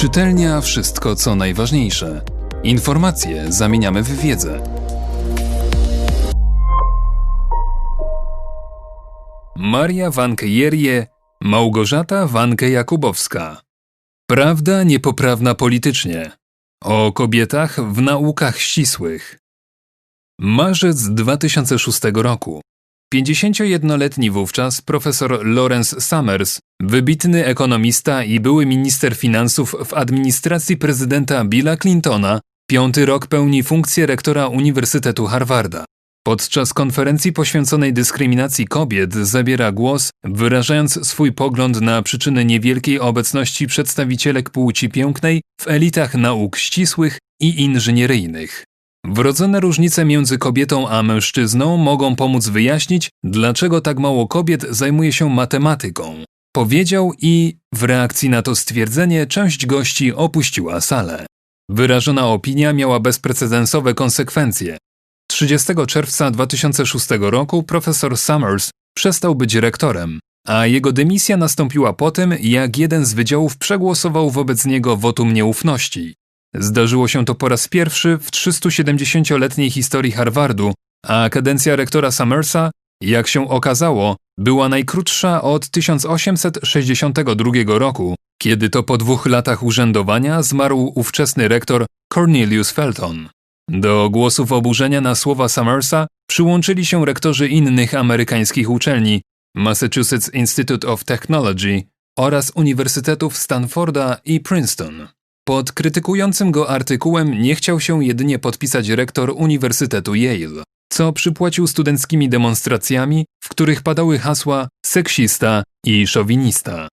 Czytelnia wszystko co najważniejsze. Informacje zamieniamy w wiedzę. Maria Wanke-Jerie, Małgorzata Wanke-Jakubowska. Prawda niepoprawna politycznie. O kobietach w naukach ścisłych. Marzec 2006 roku. 51-letni wówczas profesor Lawrence Summers, wybitny ekonomista i były minister finansów w administracji prezydenta Billa Clintona, piąty rok pełni funkcję rektora Uniwersytetu Harvarda. Podczas konferencji poświęconej dyskryminacji kobiet zabiera głos, wyrażając swój pogląd na przyczyny niewielkiej obecności przedstawicielek płci pięknej w elitach nauk ścisłych i inżynieryjnych. Wrodzone różnice między kobietą a mężczyzną mogą pomóc wyjaśnić, dlaczego tak mało kobiet zajmuje się matematyką. Powiedział i w reakcji na to stwierdzenie część gości opuściła salę. Wyrażona opinia miała bezprecedensowe konsekwencje. 30 czerwca 2006 roku profesor Summers przestał być rektorem, a jego dymisja nastąpiła po tym, jak jeden z wydziałów przegłosował wobec niego wotum nieufności. Zdarzyło się to po raz pierwszy w 370-letniej historii Harvardu, a kadencja rektora Summersa, jak się okazało, była najkrótsza od 1862 roku, kiedy to po dwóch latach urzędowania zmarł ówczesny rektor Cornelius Felton. Do głosów oburzenia na słowa Summersa przyłączyli się rektorzy innych amerykańskich uczelni Massachusetts Institute of Technology oraz Uniwersytetów Stanforda i Princeton. Pod krytykującym go artykułem nie chciał się jedynie podpisać rektor Uniwersytetu Yale, co przypłacił studenckimi demonstracjami, w których padały hasła seksista i szowinista.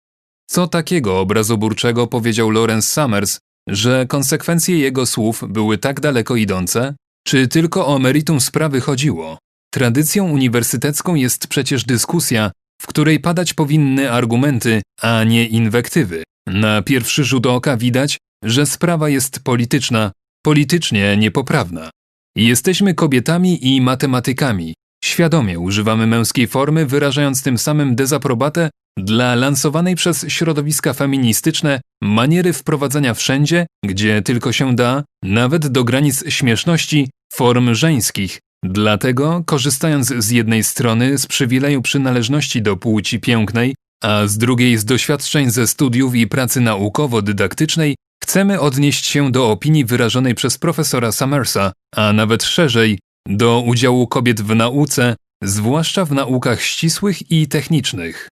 Co takiego obrazoburczego powiedział Lawrence Summers, że konsekwencje jego słów były tak daleko idące? Czy tylko o meritum sprawy chodziło? Tradycją uniwersytecką jest przecież dyskusja, w której padać powinny argumenty, a nie inwektywy. Na pierwszy rzut oka widać, że sprawa jest polityczna, politycznie niepoprawna. Jesteśmy kobietami i matematykami. Świadomie używamy męskiej formy, wyrażając tym samym dezaprobatę dla lansowanej przez środowiska feministyczne maniery wprowadzania wszędzie, gdzie tylko się da, nawet do granic śmieszności, form żeńskich. Dlatego, korzystając z jednej strony z przywileju przynależności do płci pięknej, a z drugiej z doświadczeń ze studiów i pracy naukowo-dydaktycznej, chcemy odnieść się do opinii wyrażonej przez profesora Summersa, a nawet szerzej, do udziału kobiet w nauce, zwłaszcza w naukach ścisłych i technicznych.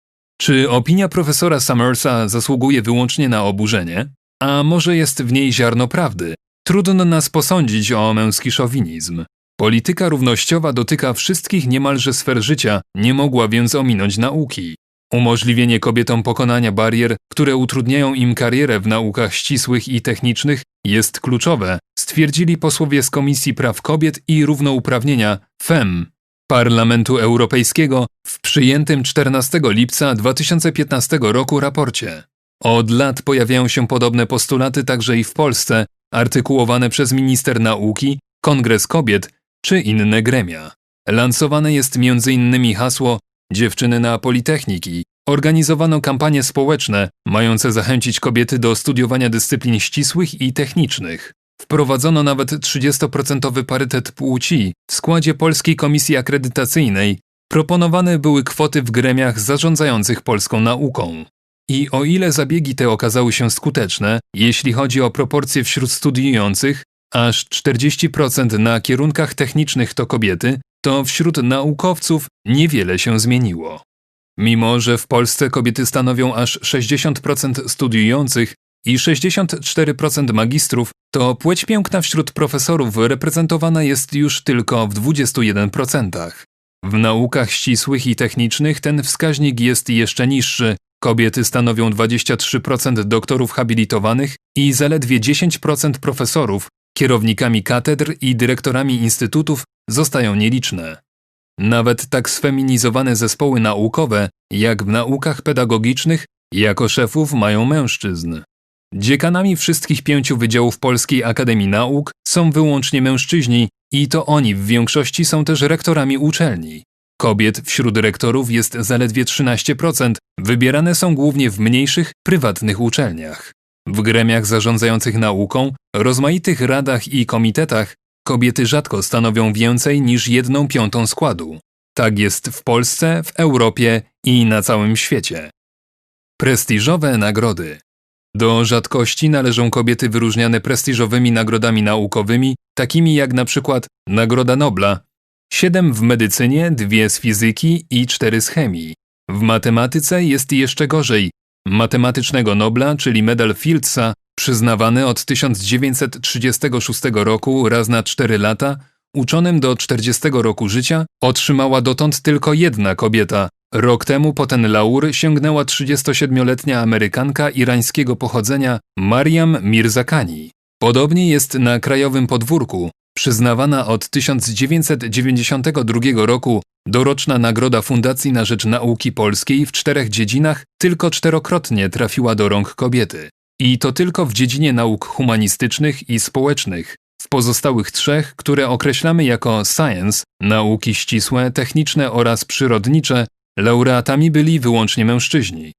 Czy opinia profesora Summersa zasługuje wyłącznie na oburzenie? A może jest w niej ziarno prawdy? Trudno nas posądzić o męski szowinizm. Polityka równościowa dotyka wszystkich niemalże sfer życia, nie mogła więc ominąć nauki. Umożliwienie kobietom pokonania barier, które utrudniają im karierę w naukach ścisłych i technicznych, jest kluczowe, stwierdzili posłowie z Komisji Praw Kobiet i Równouprawnienia FEM Parlamentu Europejskiego w przyjętym 14 lipca 2015 roku raporcie. Od lat pojawiają się podobne postulaty także i w Polsce, artykułowane przez minister nauki, Kongres Kobiet czy inne gremia. Lansowane jest m.in. hasło Dziewczyny na Politechniki. Organizowano kampanie społeczne mające zachęcić kobiety do studiowania dyscyplin ścisłych i technicznych. Wprowadzono nawet 30% parytet płci w składzie Polskiej Komisji Akredytacyjnej. Proponowane były kwoty w gremiach zarządzających polską nauką. I o ile zabiegi te okazały się skuteczne, jeśli chodzi o proporcje wśród studiujących, aż 40% na kierunkach technicznych to kobiety, to wśród naukowców niewiele się zmieniło. Mimo, że w Polsce kobiety stanowią aż 60% studiujących i 64% magistrów, to płeć piękna wśród profesorów reprezentowana jest już tylko w 21%. W naukach ścisłych i technicznych ten wskaźnik jest jeszcze niższy. Kobiety stanowią 23% doktorów habilitowanych i zaledwie 10% profesorów, kierownikami katedr i dyrektorami instytutów zostają nieliczne. Nawet tak sfeminizowane zespoły naukowe, jak w naukach pedagogicznych, jako szefów mają mężczyzn. Dziekanami wszystkich pięciu wydziałów Polskiej Akademii Nauk są wyłącznie mężczyźni i to oni w większości są też rektorami uczelni. Kobiet wśród rektorów jest zaledwie 13%, wybierane są głównie w mniejszych, prywatnych uczelniach. W gremiach zarządzających nauką, rozmaitych radach i komitetach kobiety rzadko stanowią więcej niż jedną piątą składu. Tak jest w Polsce, w Europie i na całym świecie. Prestiżowe nagrody. Do rzadkości należą kobiety wyróżniane prestiżowymi nagrodami naukowymi, takimi jak na przykład Nagroda Nobla, siedem w medycynie, dwie z fizyki i cztery z chemii. W matematyce jest jeszcze gorzej. Matematycznego Nobla, czyli medal Fieldsa, przyznawany od 1936 roku raz na cztery lata, uczonym do 40 roku życia, otrzymała dotąd tylko jedna kobieta. Rok temu po ten laur sięgnęła 37-letnia Amerykanka irańskiego pochodzenia Mariam Mirzakani. Podobnie jest na krajowym podwórku. Przyznawana od 1992 roku doroczna nagroda Fundacji na Rzecz Nauki Polskiej w czterech dziedzinach tylko czterokrotnie trafiła do rąk kobiety. I to tylko w dziedzinie nauk humanistycznych i społecznych. W pozostałych trzech, które określamy jako science, nauki ścisłe, techniczne oraz przyrodnicze, laureatami byli wyłącznie mężczyźni.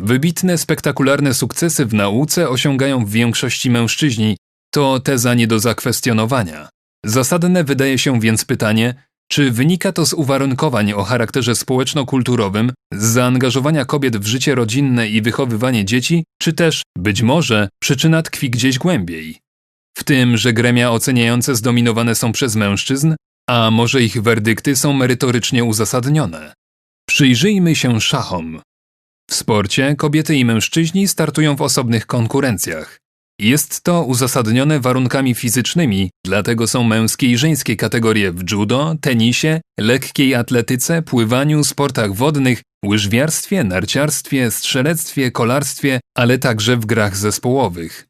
Wybitne, spektakularne sukcesy w nauce osiągają w większości mężczyźni, to teza nie do zakwestionowania. Zasadne wydaje się więc pytanie, czy wynika to z uwarunkowań o charakterze społeczno-kulturowym, z zaangażowania kobiet w życie rodzinne i wychowywanie dzieci, czy też, być może, przyczyna tkwi gdzieś głębiej? W tym, że gremia oceniające zdominowane są przez mężczyzn, a może ich werdykty są merytorycznie uzasadnione. Przyjrzyjmy się szachom. W sporcie kobiety i mężczyźni startują w osobnych konkurencjach. Jest to uzasadnione warunkami fizycznymi, dlatego są męskie i żeńskie kategorie w judo, tenisie, lekkiej atletyce, pływaniu, sportach wodnych, łyżwiarstwie, narciarstwie, strzelectwie, kolarstwie, ale także w grach zespołowych.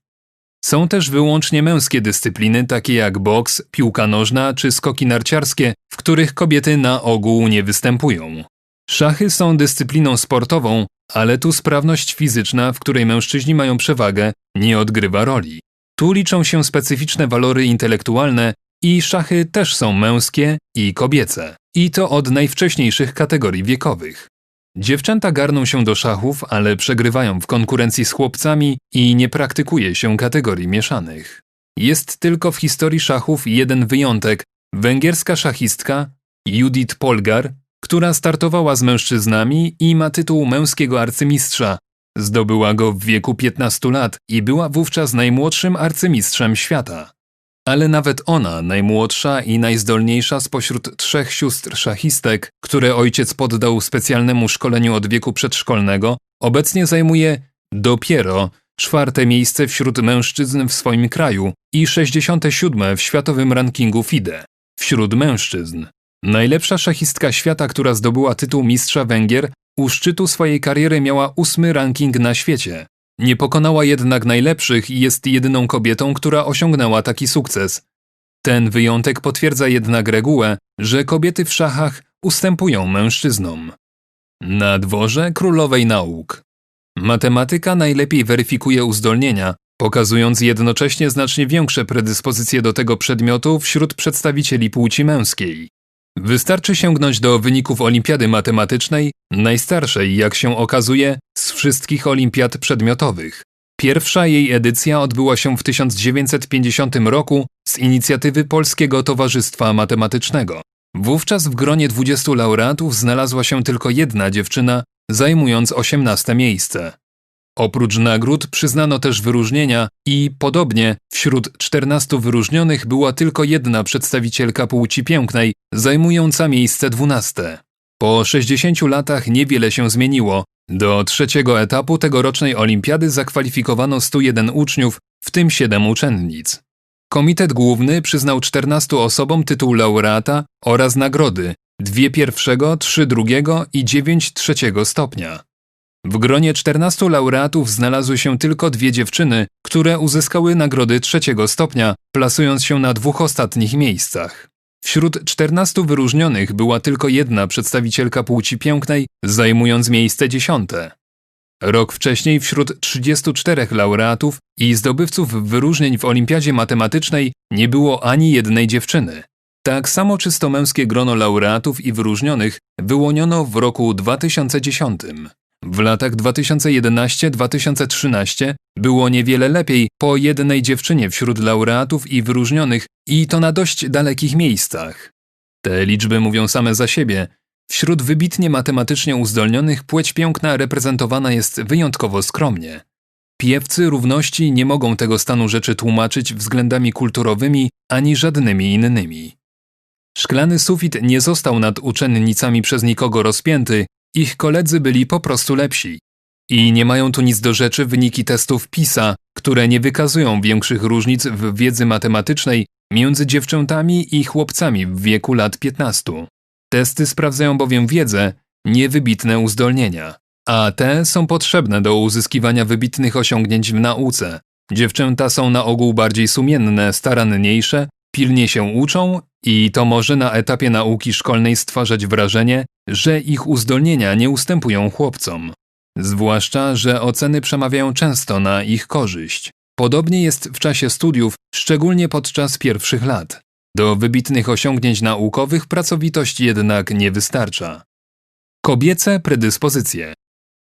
Są też wyłącznie męskie dyscypliny, takie jak boks, piłka nożna czy skoki narciarskie, w których kobiety na ogół nie występują. Szachy są dyscypliną sportową, ale tu sprawność fizyczna, w której mężczyźni mają przewagę, nie odgrywa roli. Tu liczą się specyficzne walory intelektualne i szachy też są męskie i kobiece. I to od najwcześniejszych kategorii wiekowych. Dziewczęta garną się do szachów, ale przegrywają w konkurencji z chłopcami i nie praktykuje się kategorii mieszanych. Jest tylko w historii szachów jeden wyjątek. Węgierska szachistka Judith Polgar która startowała z mężczyznami i ma tytuł męskiego arcymistrza. Zdobyła go w wieku 15 lat i była wówczas najmłodszym arcymistrzem świata. Ale nawet ona, najmłodsza i najzdolniejsza spośród trzech sióstr szachistek, które ojciec poddał specjalnemu szkoleniu od wieku przedszkolnego, obecnie zajmuje dopiero czwarte miejsce wśród mężczyzn w swoim kraju i 67 w światowym rankingu FIDE. Wśród mężczyzn. Najlepsza szachistka świata, która zdobyła tytuł mistrza Węgier, u szczytu swojej kariery miała ósmy ranking na świecie. Nie pokonała jednak najlepszych i jest jedyną kobietą, która osiągnęła taki sukces. Ten wyjątek potwierdza jednak regułę, że kobiety w szachach ustępują mężczyznom. Na dworze królowej nauk. Matematyka najlepiej weryfikuje uzdolnienia, pokazując jednocześnie znacznie większe predyspozycje do tego przedmiotu wśród przedstawicieli płci męskiej. Wystarczy sięgnąć do wyników Olimpiady Matematycznej, najstarszej, jak się okazuje, z wszystkich olimpiad przedmiotowych. Pierwsza jej edycja odbyła się w 1950 roku z inicjatywy Polskiego Towarzystwa Matematycznego. Wówczas w gronie 20 laureatów znalazła się tylko jedna dziewczyna, zajmując 18 miejsce. Oprócz nagród przyznano też wyróżnienia i, podobnie, wśród 14 wyróżnionych była tylko jedna przedstawicielka płci pięknej, zajmująca miejsce 12. Po 60 latach niewiele się zmieniło. Do trzeciego etapu tegorocznej olimpiady zakwalifikowano 101 uczniów, w tym 7 uczennic. Komitet Główny przyznał 14 osobom tytuł laureata oraz nagrody, dwie pierwszego, trzy drugiego i dziewięć trzeciego stopnia. W gronie 14 laureatów znalazły się tylko dwie dziewczyny, które uzyskały nagrody trzeciego stopnia, plasując się na dwóch ostatnich miejscach. Wśród 14 wyróżnionych była tylko jedna przedstawicielka płci pięknej, zajmując miejsce dziesiąte. Rok wcześniej wśród 34 laureatów i zdobywców wyróżnień w Olimpiadzie Matematycznej nie było ani jednej dziewczyny. Tak samo czysto męskie grono laureatów i wyróżnionych wyłoniono w roku 2010. W latach 2011-2013 było niewiele lepiej po jednej dziewczynie wśród laureatów i wyróżnionych i to na dość dalekich miejscach. Te liczby mówią same za siebie. Wśród wybitnie matematycznie uzdolnionych płeć piękna reprezentowana jest wyjątkowo skromnie. Piewcy równości nie mogą tego stanu rzeczy tłumaczyć względami kulturowymi ani żadnymi innymi. Szklany sufit nie został nad uczennicami przez nikogo rozpięty, ich koledzy byli po prostu lepsi. I nie mają tu nic do rzeczy wyniki testów PISA, które nie wykazują większych różnic w wiedzy matematycznej między dziewczętami i chłopcami w wieku lat 15. Testy sprawdzają bowiem wiedzę, nie wybitne uzdolnienia, a te są potrzebne do uzyskiwania wybitnych osiągnięć w nauce. Dziewczęta są na ogół bardziej sumienne, staranniejsze, pilnie się uczą i to może na etapie nauki szkolnej stwarzać wrażenie, że ich uzdolnienia nie ustępują chłopcom. Zwłaszcza, że oceny przemawiają często na ich korzyść. Podobnie jest w czasie studiów, szczególnie podczas pierwszych lat. Do wybitnych osiągnięć naukowych pracowitość jednak nie wystarcza. Kobiece predyspozycje.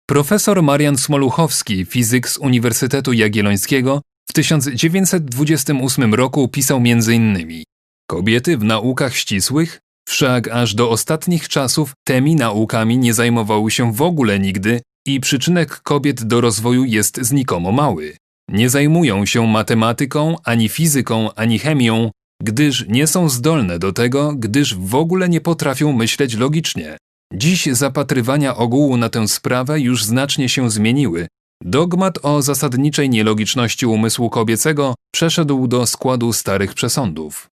Profesor Marian Smoluchowski, fizyk z Uniwersytetu Jagiellońskiego, w 1928 roku pisał m.in. Kobiety w naukach ścisłych, wszak aż do ostatnich czasów tymi naukami nie zajmowały się w ogóle nigdy i przyczynek kobiet do rozwoju jest znikomo mały. Nie zajmują się matematyką, ani fizyką, ani chemią, gdyż nie są zdolne do tego, gdyż w ogóle nie potrafią myśleć logicznie. Dziś zapatrywania ogółu na tę sprawę już znacznie się zmieniły. Dogmat o zasadniczej nielogiczności umysłu kobiecego przeszedł do składu starych przesądów.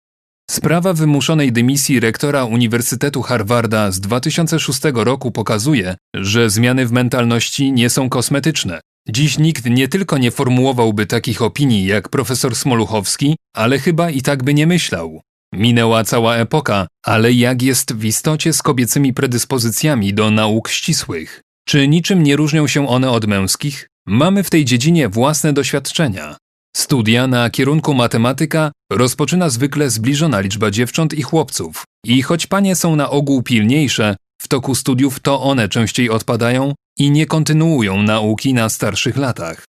Sprawa wymuszonej dymisji rektora Uniwersytetu Harvarda z 2006 roku pokazuje, że zmiany w mentalności nie są kosmetyczne. Dziś nikt nie tylko nie formułowałby takich opinii jak profesor Smoluchowski, ale chyba i tak by nie myślał. Minęła cała epoka, ale jak jest w istocie z kobiecymi predyspozycjami do nauk ścisłych? Czy niczym nie różnią się one od męskich? Mamy w tej dziedzinie własne doświadczenia. Studia na kierunku matematyka rozpoczyna zwykle zbliżona liczba dziewcząt i chłopców. I choć panie są na ogół pilniejsze, w toku studiów to one częściej odpadają i nie kontynuują nauki na starszych latach.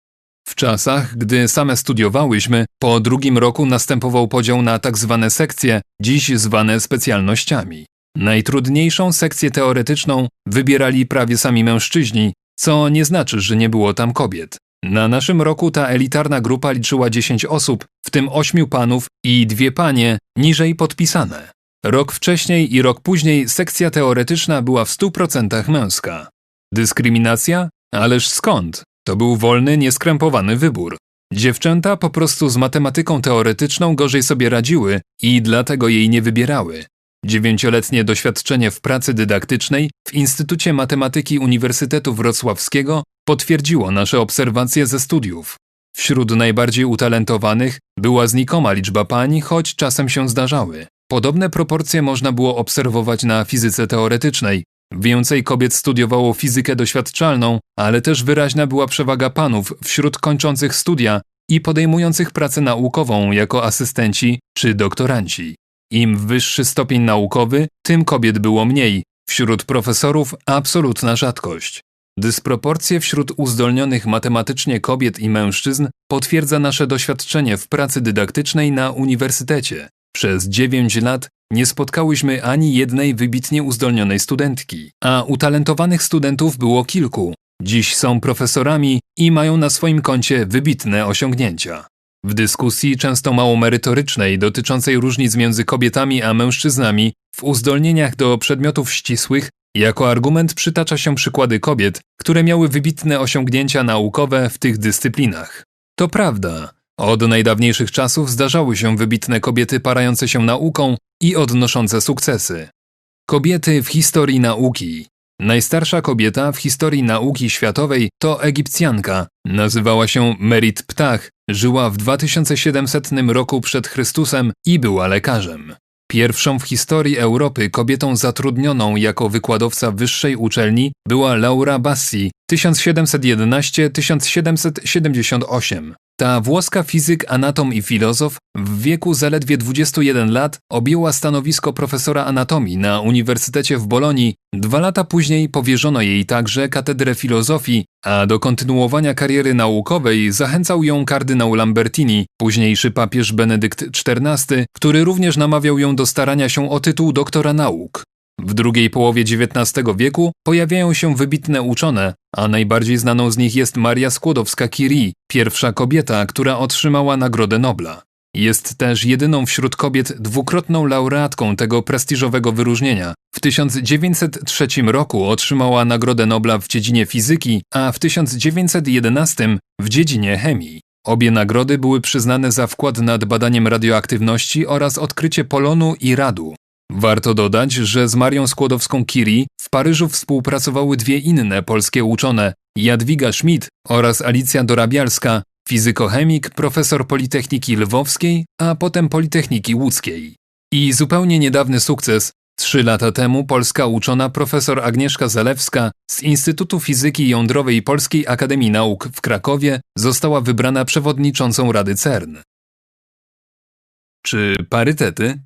W czasach, gdy same studiowałyśmy, po drugim roku następował podział na tak zwane sekcje, dziś zwane specjalnościami. Najtrudniejszą sekcję teoretyczną wybierali prawie sami mężczyźni, co nie znaczy, że nie było tam kobiet. Na naszym roku ta elitarna grupa liczyła 10 osób, w tym 8 panów i dwie panie, niżej podpisane. Rok wcześniej i rok później sekcja teoretyczna była w 100% męska. Dyskryminacja? Ależ skąd? To był wolny, nieskrępowany wybór. Dziewczęta po prostu z matematyką teoretyczną gorzej sobie radziły i dlatego jej nie wybierały. Dziewięcioletnie doświadczenie w pracy dydaktycznej w Instytucie Matematyki Uniwersytetu Wrocławskiego potwierdziło nasze obserwacje ze studiów. Wśród najbardziej utalentowanych była znikoma liczba pań, choć czasem się zdarzały. Podobne proporcje można było obserwować na fizyce teoretycznej. Więcej kobiet studiowało fizykę doświadczalną, ale też wyraźna była przewaga panów wśród kończących studia i podejmujących pracę naukową jako asystenci czy doktoranci. Im wyższy stopień naukowy, tym kobiet było mniej. Wśród profesorów absolutna rzadkość. Dysproporcje wśród uzdolnionych matematycznie kobiet i mężczyzn potwierdza nasze doświadczenie w pracy dydaktycznej na uniwersytecie. Przez 9 lat nie spotkałyśmy ani jednej wybitnie uzdolnionej studentki, a utalentowanych studentów było kilku. Dziś są profesorami i mają na swoim koncie wybitne osiągnięcia. W dyskusji, często mało merytorycznej, dotyczącej różnic między kobietami a mężczyznami w uzdolnieniach do przedmiotów ścisłych, jako argument przytacza się przykłady kobiet, które miały wybitne osiągnięcia naukowe w tych dyscyplinach. To prawda, od najdawniejszych czasów zdarzały się wybitne kobiety parające się nauką i odnoszące sukcesy. Kobiety w historii nauki. Najstarsza kobieta w historii nauki światowej to Egipcjanka. Nazywała się Merit Ptah, żyła w 2700 roku przed Chrystusem i była lekarzem. Pierwszą w historii Europy kobietą zatrudnioną jako wykładowca wyższej uczelni była Laura Bassi 1711-1778. Ta włoska fizyk, anatom i filozof w wieku zaledwie 21 lat objęła stanowisko profesora anatomii na Uniwersytecie w Bolonii. Dwa lata później powierzono jej także katedrę filozofii, a do kontynuowania kariery naukowej zachęcał ją kardynał Lambertini, późniejszy papież Benedykt XIV, który również namawiał ją do starania się o tytuł doktora nauk. W drugiej połowie XIX wieku pojawiają się wybitne uczone, a najbardziej znaną z nich jest Maria Skłodowska-Curie, pierwsza kobieta, która otrzymała Nagrodę Nobla. Jest też jedyną wśród kobiet dwukrotną laureatką tego prestiżowego wyróżnienia. W 1903 roku otrzymała Nagrodę Nobla w dziedzinie fizyki, a w 1911 w dziedzinie chemii. Obie nagrody były przyznane za wkład nad badaniem radioaktywności oraz odkrycie polonu i radu. Warto dodać, że z Marią Skłodowską-Curie w Paryżu współpracowały dwie inne polskie uczone, Jadwiga Schmidt oraz Alicja Dorabialska, fizykochemik, profesor Politechniki Lwowskiej, a potem Politechniki Łódzkiej. I zupełnie niedawny sukces. Trzy lata temu polska uczona profesor Agnieszka Zalewska z Instytutu Fizyki Jądrowej Polskiej Akademii Nauk w Krakowie została wybrana przewodniczącą Rady CERN. Czy parytety?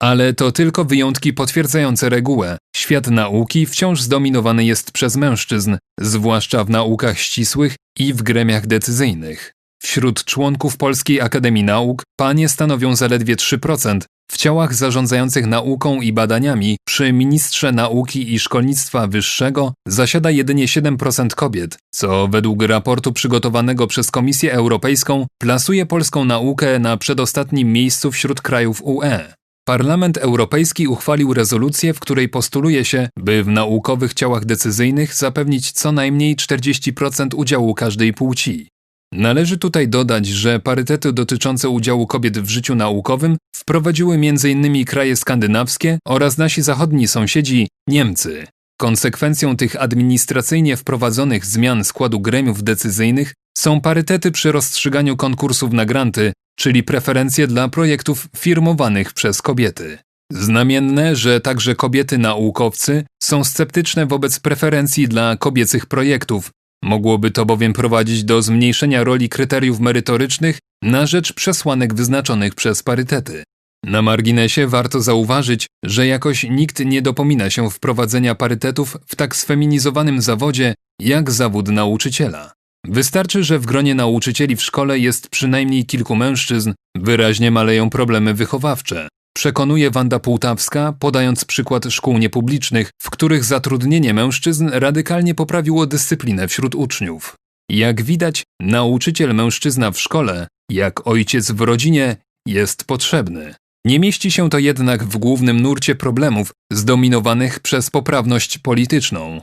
Ale to tylko wyjątki potwierdzające regułę. Świat nauki wciąż zdominowany jest przez mężczyzn, zwłaszcza w naukach ścisłych i w gremiach decyzyjnych. Wśród członków Polskiej Akademii Nauk panie stanowią zaledwie 3%, w ciałach zarządzających nauką i badaniami przy ministrze nauki i szkolnictwa wyższego zasiada jedynie 7% kobiet, co według raportu przygotowanego przez Komisję Europejską plasuje polską naukę na przedostatnim miejscu wśród krajów UE. Parlament Europejski uchwalił rezolucję, w której postuluje się, by w naukowych ciałach decyzyjnych zapewnić co najmniej 40% udziału każdej płci. Należy tutaj dodać, że parytety dotyczące udziału kobiet w życiu naukowym wprowadziły m.in. kraje skandynawskie oraz nasi zachodni sąsiedzi Niemcy. Konsekwencją tych administracyjnie wprowadzonych zmian składu gremiów decyzyjnych są parytety przy rozstrzyganiu konkursów na granty, czyli preferencje dla projektów firmowanych przez kobiety. Znamienne, że także kobiety naukowcy są sceptyczne wobec preferencji dla kobiecych projektów. Mogłoby to bowiem prowadzić do zmniejszenia roli kryteriów merytorycznych na rzecz przesłanek wyznaczonych przez parytety. Na marginesie warto zauważyć, że jakoś nikt nie dopomina się wprowadzenia parytetów w tak sfeminizowanym zawodzie jak zawód nauczyciela. Wystarczy, że w gronie nauczycieli w szkole jest przynajmniej kilku mężczyzn, wyraźnie maleją problemy wychowawcze. Przekonuje Wanda Półtawska, podając przykład szkół niepublicznych, w których zatrudnienie mężczyzn radykalnie poprawiło dyscyplinę wśród uczniów. Jak widać, nauczyciel mężczyzna w szkole, jak ojciec w rodzinie, jest potrzebny. Nie mieści się to jednak w głównym nurcie problemów zdominowanych przez poprawność polityczną.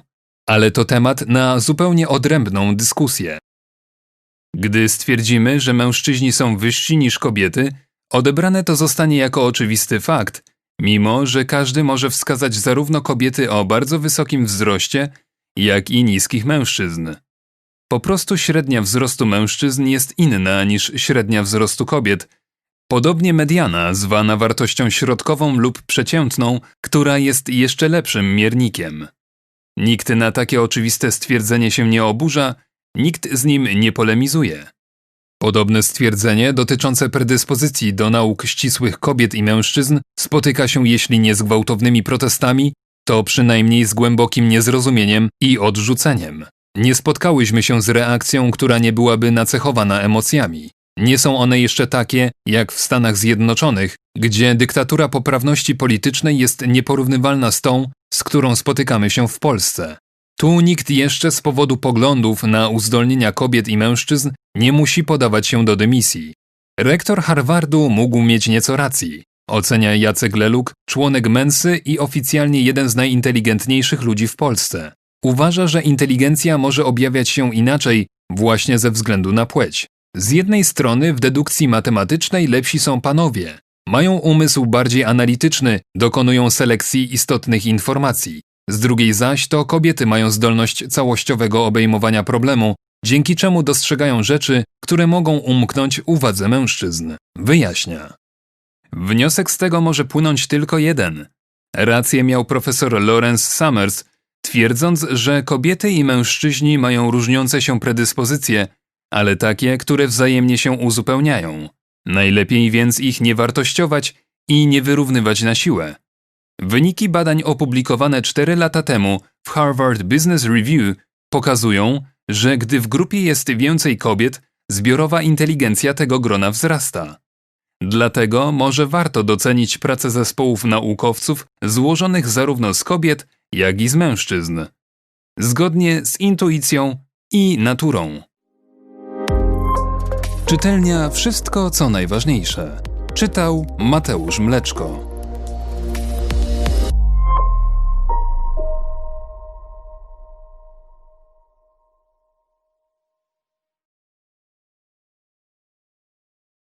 Ale to temat na zupełnie odrębną dyskusję. Gdy stwierdzimy, że mężczyźni są wyżsi niż kobiety, odebrane to zostanie jako oczywisty fakt, mimo że każdy może wskazać zarówno kobiety o bardzo wysokim wzroście, jak i niskich mężczyzn. Po prostu średnia wzrostu mężczyzn jest inna niż średnia wzrostu kobiet, podobnie mediana, zwana wartością środkową lub przeciętną, która jest jeszcze lepszym miernikiem. Nikt na takie oczywiste stwierdzenie się nie oburza, nikt z nim nie polemizuje. Podobne stwierdzenie dotyczące predyspozycji do nauk ścisłych kobiet i mężczyzn spotyka się jeśli nie z gwałtownymi protestami, to przynajmniej z głębokim niezrozumieniem i odrzuceniem. Nie spotkałyśmy się z reakcją, która nie byłaby nacechowana emocjami. Nie są one jeszcze takie, jak w Stanach Zjednoczonych, gdzie dyktatura poprawności politycznej jest nieporównywalna z tą, z którą spotykamy się w Polsce. Tu nikt jeszcze z powodu poglądów na uzdolnienia kobiet i mężczyzn nie musi podawać się do dymisji. Rektor Harvardu mógł mieć nieco racji. Ocenia Jacek Leluk, członek Mensy i oficjalnie jeden z najinteligentniejszych ludzi w Polsce. Uważa, że inteligencja może objawiać się inaczej właśnie ze względu na płeć. Z jednej strony w dedukcji matematycznej lepsi są panowie. Mają umysł bardziej analityczny, dokonują selekcji istotnych informacji. Z drugiej zaś to kobiety mają zdolność całościowego obejmowania problemu, dzięki czemu dostrzegają rzeczy, które mogą umknąć uwadze mężczyzn. Wyjaśnia. Wniosek z tego może płynąć tylko jeden. Rację miał profesor Lawrence Summers, twierdząc, że kobiety i mężczyźni mają różniące się predyspozycje, ale takie, które wzajemnie się uzupełniają. Najlepiej więc ich nie wartościować i nie wyrównywać na siłę. Wyniki badań opublikowane 4 lata temu w Harvard Business Review pokazują, że gdy w grupie jest więcej kobiet, zbiorowa inteligencja tego grona wzrasta. Dlatego może warto docenić pracę zespołów naukowców złożonych zarówno z kobiet, jak i z mężczyzn. Zgodnie z intuicją i naturą. Czytelnia Wszystko co najważniejsze. Czytał Mateusz Mleczko.